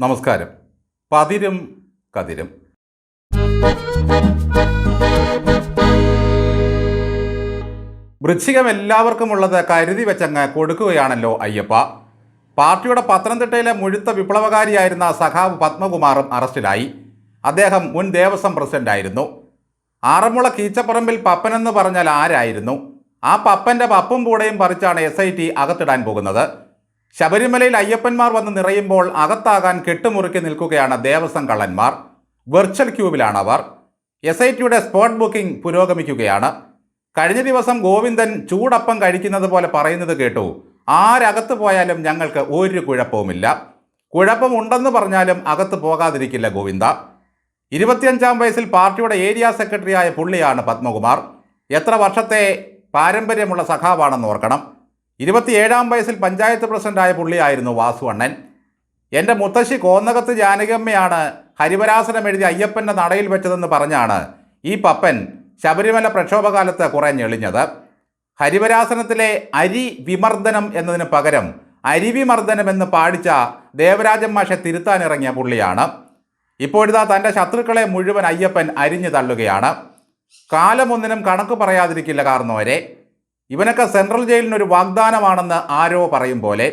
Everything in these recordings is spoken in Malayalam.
നമസ്കാരം. പതിരും കതിരും. വൃശ്ചികം എല്ലാവർക്കുമുള്ളത് കരുതി വെച്ചങ്ങ് കൊടുക്കുകയാണല്ലോ അയ്യപ്പ. പാർട്ടിയുടെ പത്തനംതിട്ടയിലെ മുഴുത്ത വിപ്ലവകാരിയായിരുന്ന സഖാവ് പത്മകുമാറും അറസ്റ്റിലായി. അദ്ദേഹം മുൻ ദേവസ്വം പ്രസിഡന്റായിരുന്നു. ആറന്മുള കീച്ചപ്പറമ്പിൽ പപ്പനെന്ന് പറഞ്ഞാൽ ആരായിരുന്നു? ആ പപ്പന്റെ പപ്പും കൂടെയും പറിച്ചാണ് എസ് ഐ ടി അകത്തിടാൻ പോകുന്നത്. ശബരിമലയിൽ അയ്യപ്പന്മാർ വന്ന് നിറയുമ്പോൾ അകത്താകാൻ കെട്ടുമുറുക്കി നിൽക്കുകയാണ് ദേവസ്വം കള്ളന്മാർ. വെർച്വൽ ക്യൂവിലാണ് അവർ. എസ് ഐ ടിയുടെ സ്പോട്ട് ബുക്കിംഗ് പുരോഗമിക്കുകയാണ്. കഴിഞ്ഞ ദിവസം ഗോവിന്ദൻ ചൂടപ്പം കഴിക്കുന്നത് പോലെ പറയുന്നത് കേട്ടു. ആരകത്ത് പോയാലും ഞങ്ങൾക്ക് ഒരു കുഴപ്പവുമില്ല. കുഴപ്പമുണ്ടെന്ന് പറഞ്ഞാലും അകത്ത് പോകാതിരിക്കില്ല ഗോവിന്ദ. ഇരുപത്തിയഞ്ചാം വയസ്സിൽ പാർട്ടിയുടെ ഏരിയ സെക്രട്ടറിയായ പുള്ളിയാണ് പത്മകുമാർ. എത്ര വർഷത്തെ പാരമ്പര്യമുള്ള സഖാവാണെന്ന് ഓർക്കണം. ഇരുപത്തിയേഴാം വയസ്സിൽ പഞ്ചായത്ത് പ്രസിഡന്റായ പുള്ളിയായിരുന്നു വാസുവണ്ണൻ എന്റെ മുത്തശ്ശി കോന്നകത്ത് ജാനകമ്മയാണ് ഹരിവരാസനം എഴുതി അയ്യപ്പന്റെ നടയിൽ വെച്ചതെന്ന് പറഞ്ഞാണ് ഈ പപ്പൻ ശബരിമല പ്രക്ഷോഭകാലത്ത് കുറെ ഞെളിഞ്ഞത്. ഹരിവരാസനത്തിലെ അരി വിമർദ്ദനം എന്നതിന് പകരം അരിവിമർദ്ദനം എന്ന് പാടിച്ച ദേവരാജൻ മാഷെ തിരുത്താനിറങ്ങിയ പുള്ളിയാണ്. ഇപ്പോഴിതാ തന്റെ ശത്രുക്കളെ മുഴുവൻ അയ്യപ്പൻ അരിഞ്ഞു തള്ളുകയാണ്. കാലമൊന്നിനും കണക്ക് പറയാതിരിക്കില്ല കാരണവരെ ഇവനൊക്കെ സെൻട്രൽ ജയിലിനൊരു വാഗ്ദാനമാണെന്ന് ആരോ പറയും പോലെ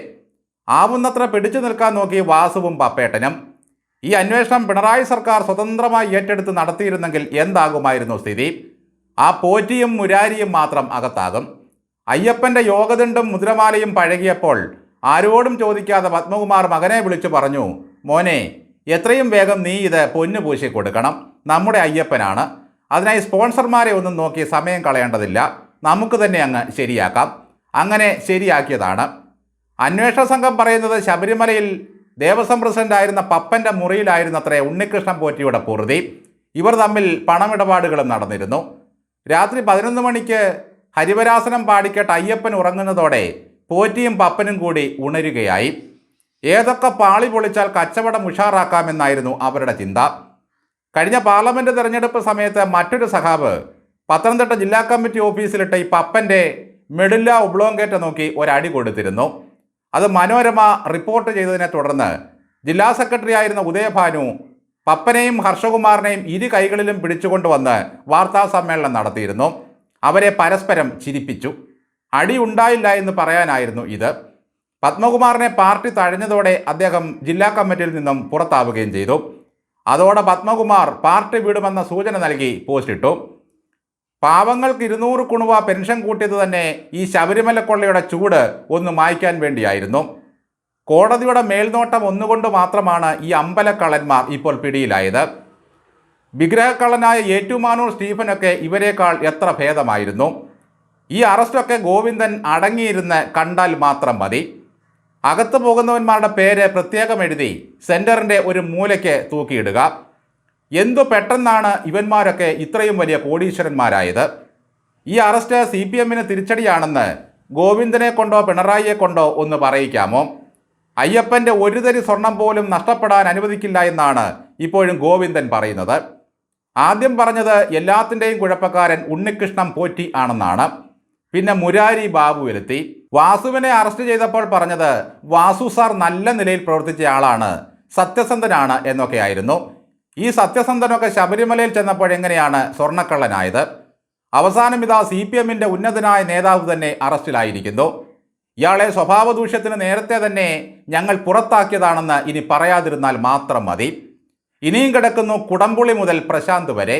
ആവുന്നത്ര പിടിച്ചു നിൽക്കാൻ നോക്കി വാസുവും പപ്പേട്ടനും ഈ അന്വേഷണം പിണറായി സർക്കാർ സ്വതന്ത്രമായി ഏറ്റെടുത്ത് നടത്തിയിരുന്നെങ്കിൽ എന്താകുമായിരുന്നു സ്ഥിതി? ആ പോറ്റിയും മുരാരിയും മാത്രം അകത്താകും. അയ്യപ്പന്റെ യോഗദണ്ഡും മുദ്രമാലയും പഴകിയപ്പോൾ ആരോടും ചോദിക്കാതെ പത്മകുമാർ മകനെ വിളിച്ചു പറഞ്ഞു മോനെ എത്രയും വേഗം നീ ഇത് പൊന്നു പൂശി കൊടുക്കണം നമ്മുടെ അയ്യപ്പനാണ്. അതിനായി സ്പോൺസർമാരെ ഒന്നും നോക്കി സമയം കളയേണ്ടതില്ല. നമുക്ക് തന്നെ അങ്ങ് ശരിയാക്കാം. അങ്ങനെ ശരിയാക്കിയതാണ്. അന്വേഷണ സംഘം പറയുന്നത് ശബരിമലയിൽ ദേവസ്വം പപ്പന്റെ മുറിയിലായിരുന്നത്രേ ഉണ്ണികൃഷ്ണൻ പോറ്റിയുടെ പൂർതി ഇവർ തമ്മിൽ പണമിടപാടുകളും നടന്നിരുന്നു. രാത്രി പതിനൊന്ന് മണിക്ക് ഹരിവരാസനം പാടിക്കേട്ട് അയ്യപ്പൻ ഉറങ്ങുന്നതോടെ പോറ്റിയും പപ്പനും കൂടി ഉണരുകയായി. ഏതൊക്കെ പാളി പൊളിച്ചാൽ കച്ചവടം ഉഷാറാക്കാമെന്നായിരുന്നു അവരുടെ ചിന്ത. കഴിഞ്ഞ പാർലമെന്റ് തെരഞ്ഞെടുപ്പ് സമയത്ത് മറ്റൊരു സഖാവ് പത്തനംതിട്ട ജില്ലാ കമ്മിറ്റി ഓഫീസിലിട്ട ഈ പപ്പന്റെ മെഡില്ല ഉബ്ലോങ്കേറ്റ നോക്കി ഒരടി കൊടുത്തിരുന്നു. അത് മനോരമ റിപ്പോർട്ട് ചെയ്തതിനെ തുടർന്ന് ജില്ലാ സെക്രട്ടറി ആയിരുന്ന ഉദയഭാനു പപ്പനെയും ഹർഷകുമാറിനെയും ഇരു കൈകളിലും പിടിച്ചുകൊണ്ടുവന്ന് വാർത്താ സമ്മേളനം നടത്തിയിരുന്നു. അവരെ പരസ്പരം ചിരിപ്പിച്ചു. അടി ഉണ്ടായില്ല എന്ന് പറയാനായിരുന്നു ഇത്. പത്മകുമാറിനെ പാർട്ടി തഴഞ്ഞതോടെ അദ്ദേഹം ജില്ലാ കമ്മിറ്റിയിൽ നിന്നും പുറത്താവുകയും ചെയ്തു. അതോടെ പത്മകുമാർ പാർട്ടി വിടുമെന്ന സൂചന നൽകി പോസ്റ്റിട്ടു. പാവങ്ങൾക്ക് ഇരുന്നൂറ് കുണുവ പെൻഷൻ കൂട്ടിയത് തന്നെ ഈ ശബരിമല കൊള്ളയുടെ ചൂട് ഒന്ന് മായ്ക്കാൻ വേണ്ടിയായിരുന്നു. കോടതിയുടെ മേൽനോട്ടം ഒന്നുകൊണ്ട് മാത്രമാണ് ഈ അമ്പലക്കള്ളന്മാർ ഇപ്പോൾ പിടിയിലായത്. വിഗ്രഹക്കള്ളനായ ഏറ്റുമാനൂർ സ്റ്റീഫനൊക്കെ ഇവരെക്കാൾ എത്ര ഭേദമായിരുന്നു? ഈ അറസ്റ്റൊക്കെ ഗോവിന്ദൻ അടങ്ങിയിരുന്ന് കണ്ടാൽ മാത്രം മതി. അകത്തു പോകുന്നവന്മാരുടെ പേര് പ്രത്യേകം എഴുതി സെന്ററിന്റെ ഒരു മൂലയ്ക്ക് തൂക്കിയിടുക. എന്തു പെട്ടെന്നാണ് ഇവന്മാരൊക്കെ ഇത്രയും വലിയ കോടീശ്വരന്മാരായത്? ഈ അറസ്റ്റ് സി പി എമ്മിന് തിരിച്ചടിയാണെന്ന് ഗോവിന്ദനെ കൊണ്ടോ പിണറായിയെ കൊണ്ടോ ഒന്ന് പറയിക്കാമോ? അയ്യപ്പന്റെ ഒരു തരി സ്വർണം പോലും നഷ്ടപ്പെടാൻ അനുവദിക്കില്ല എന്നാണ് ഇപ്പോഴും ഗോവിന്ദൻ പറയുന്നത്. ആദ്യം പറഞ്ഞത് എല്ലാത്തിന്റെയും കുഴപ്പക്കാരൻ ഉണ്ണികൃഷ്ണൻ പോറ്റി ആണെന്നാണ്. പിന്നെ മുരാരി ബാബു വരുത്തി. വാസുവിനെ അറസ്റ്റ് ചെയ്തപ്പോൾ പറഞ്ഞത് വാസു സാർ നല്ല നിലയിൽ പ്രവർത്തിച്ച ആളാണ് സത്യസന്ധനാണ് എന്നൊക്കെയായിരുന്നു. ഈ സത്യസന്ധനൊക്കെ ശബരിമലയിൽ ചെന്നപ്പോൾ എങ്ങനെയാണ് സ്വർണക്കള്ളനായത്? അവസാനം ഇതാ സി പി എമ്മിന്റെ ഉന്നതനായ നേതാവ് തന്നെ അറസ്റ്റിലായിരിക്കുന്നു. ഇയാളെ സ്വഭാവദൂഷ്യത്തിന് നേരത്തെ തന്നെ ഞങ്ങൾ പുറത്താക്കിയതാണെന്ന് ഇനി പറയാതിരുന്നാൽ മാത്രം മതി. ഇനിയും കിടക്കുന്നു കുടംപുളി മുതൽ പ്രശാന്ത് വരെ.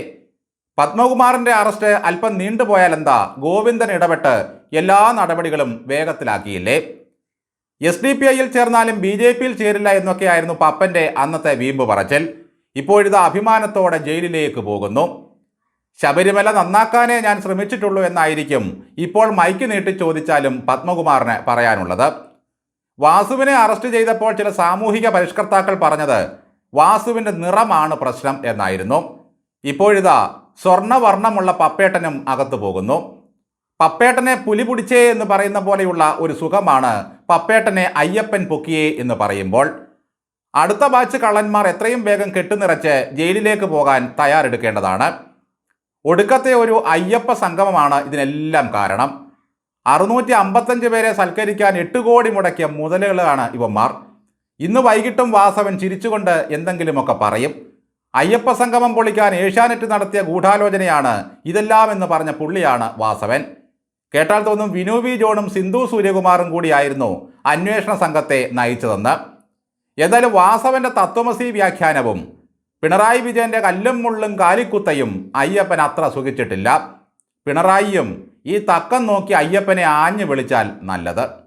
പത്മകുമാറിന്റെ അറസ്റ്റ് അല്പം നീണ്ടുപോയാൽ എന്താ ഗോവിന്ദൻ ഇടപെട്ട് എല്ലാ നടപടികളും വേഗത്തിലാക്കിയില്ലേ? എസ് ഡി പി ഐയിൽ ചേർന്നാലും ബി ജെ പിയിൽ ചേരില്ല എന്നൊക്കെയായിരുന്നു പപ്പന്റെ അന്നത്തെ വീമ്പ് പറച്ചൽ. ഇപ്പോഴിത് അഭിമാനത്തോടെ ജയിലിലേക്ക് പോകുന്നു. ശബരിമല നന്നാക്കാനേ ഞാൻ ശ്രമിച്ചിട്ടുള്ളൂ എന്നായിരിക്കും ഇപ്പോൾ മൈക്ക് നീട്ടി ചോദിച്ചാലും പത്മകുമാറിന് പറയാനുള്ളത്. വാസുവിനെ അറസ്റ്റ് ചെയ്തപ്പോൾ ചില സാമൂഹിക പരിഷ്കർത്താക്കൾ പറഞ്ഞത് വാസുവിന്റെ നിറമാണ് പ്രശ്നം എന്നായിരുന്നു. ഇപ്പോഴിതാ സ്വർണവർണമുള്ള പപ്പേട്ടനും അകത്തു പോകുന്നു. പപ്പേട്ടനെ പുലി പിടിച്ചേ എന്ന് പറയുന്ന പോലെയുള്ള ഒരു സുഖമാണ് പപ്പേട്ടനെ അയ്യപ്പൻ പൊക്കിയേ എന്ന് പറയുമ്പോൾ. അടുത്ത ബാച്ച് കള്ളന്മാർ എത്രയും വേഗം കെട്ടുനിറച്ച് ജയിലിലേക്ക് പോകാൻ തയ്യാറെടുക്കേണ്ടതാണ്. ഒടുക്കത്തെ ഒരു അയ്യപ്പ സംഗമമാണ് ഇതിനെല്ലാം കാരണം. അറുന്നൂറ്റി അമ്പത്തഞ്ച് പേരെ സൽക്കരിക്കാൻ എട്ട് കോടി മുടക്കിയ മുതലുകളാണ് ഇവന്മാർ. ഇന്ന് വൈകിട്ടും വാസവൻ ചിരിച്ചുകൊണ്ട് എന്തെങ്കിലുമൊക്കെ പറയും. അയ്യപ്പ സംഗമം പൊളിക്കാൻ ഏഷ്യാനെറ്റ് നടത്തിയ ഗൂഢാലോചനയാണ് ഇതെല്ലാം എന്ന് പറഞ്ഞ പുള്ളിയാണ് വാസവൻ. കേട്ടാൽ തോന്നും വിനു വി ജോണും സിന്ധു സൂര്യകുമാറും കൂടിയായിരുന്നു അന്വേഷണ സംഘത്തെ നയിച്ചതെന്ന്. ഏതായാലും വാസവന്റെ തത്വമസി വ്യാഖ്യാനവും പിണറായി വിജയന്റെ കല്ലും മുള്ളും കാലിക്കുത്തയും അയ്യപ്പൻ അത്ര സുഖിച്ചിട്ടില്ല. പിണറായിയും ഈ തക്കം നോക്കി അയ്യപ്പനെ ആഞ്ഞു വിളിച്ചാൽ നല്ലത്.